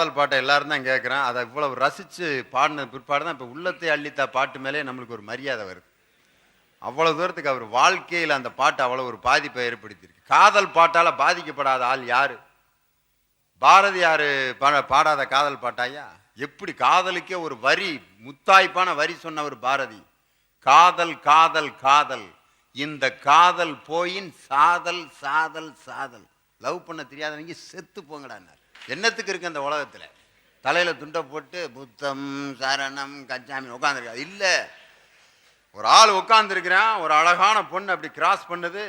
காதல் பாட்டை எல்லாரும் தான் கேட்குறேன். அதை இவ்வளவு ரசித்து பாடின பிற்பாடு தான் இப்போ உள்ளத்தை அள்ளித்தா பாட்டு மேலே நம்மளுக்கு ஒரு மரியாதை வருது. அவ்வளவு தூரத்துக்கு அவர் வாழ்க்கையில் அந்த பாட்டு அவ்வளோ ஒரு பாதிப்பை ஏற்படுத்தியிருக்கு. காதல் பாட்டால் பாதிக்கப்படாத ஆள் யாரு? பாரதியார் பா பாடாத காதல் பாட்டாயா? எப்படி காதலுக்கே ஒரு வரி முத்தாய்ப்பான வரி சொன்னவர் பாரதி. காதல் காதல் காதல். இந்த காதல் போயின் சாதல் சாதல் சாதல். லவ் பண்ண தெரியாதவங்க செத்து போங்கடான்னார். என்னத்துக்கு இருக்கு அந்த உலகத்தில்? தலையில் துண்டை போட்டு புத்தம் சரணம் கச்சாமி உட்காந்துருக்காது இல்லை. ஒரு ஆள் உட்காந்துருக்கிறான் ஒரு அழகான பொண்ணு அப்படி கிராஸ் பண்ணது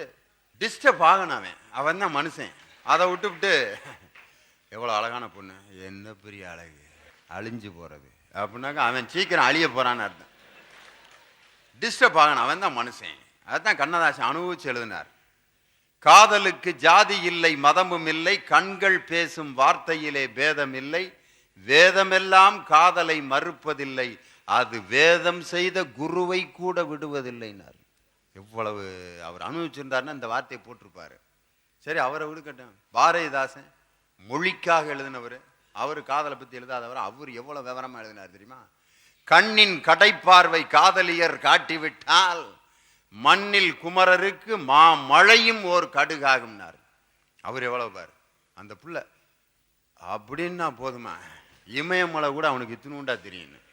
டிஸ்டர்ப் ஆகணும் அவன். அவன் தான் மனுஷன். அதை விட்டுவிட்டு எவ்வளோ அழகான பொண்ணு. என்ன பெரிய அழகு. அழிஞ்சு போகிறது அப்படின்னாக்கா அவன் சீக்கிரம் அழிய போகிறான்னு அர்த்தம். டிஸ்டர்ப் ஆகணும். அவன் தான் மனுஷன். அதுதான் கண்ணதாசன் அனுபவிச்சு எழுதினார். காதலுக்கு ஜாதி இல்லை மதமும் இல்லை கண்கள் பேசும் வார்த்தையிலே பேதம் இல்லை வேதமெல்லாம் காதலை மறுப்பதில்லை அது வேதம் செய்த குருவை கூட விடுவதில்லைனார். எவ்வளவு அவர் அனுபவிச்சிருந்தாருன்னா இந்த வார்த்தையை போட்டிருப்பாரு. சரி அவரை விடுக்கட்டும். பாரதிதாசன் மொழிக்காக எழுதினவர். அவர் காதலை பற்றி எழுதாதவர். அவர் எவ்வளோ விவரமாக எழுதினார் தெரியுமா? கண்ணின் கடைப்பார்வை காதலியர் காட்டிவிட்டால் மண்ணில் குமரருக்கு மா மழையும் ஓர் கடுகாகும்னார். அவர் எவ்வளோ பார் அந்த புள்ள. அப்படின்னா போதுமா? இமயமலை கூட அவனுக்கு இத்தினுண்டா தெரியும்